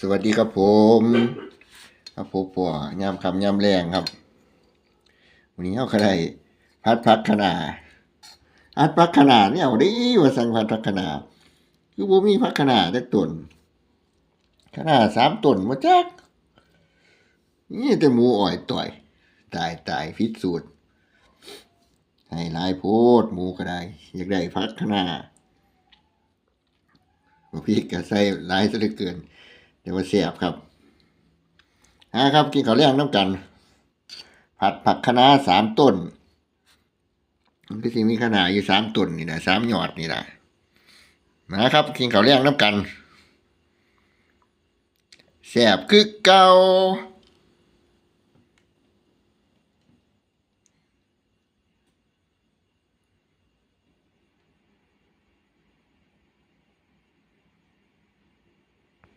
สวัสดีครับผม ครับผมปัวยามคำยามแรงครับ วันนี้เอาใครพัดพักขนาพัดพักขนาเนี่ยเอาด้ว่าสั่งพัดพักขนาคือบ่มีพักขนาจักต้นขนาสามต้นมาจักนี่แต่หมูอ่อยต่อย ตายตายพิษสูตรให้ลายโพดหมูก็ได้ อยากได้พักขนาพี่ก็ใส่ลายซะเหลือเกิน เดี๋ยวมาเสียบครับฮะครับกินข้าวแรงน้ำกัน ผัดผักคะน้าสามต้น มันก็สิมีขนาดอยู่สามต้นนี่นะสามยอดนี่นะนะครับกินข้าวแรงน้ำกันแสบคือเก่า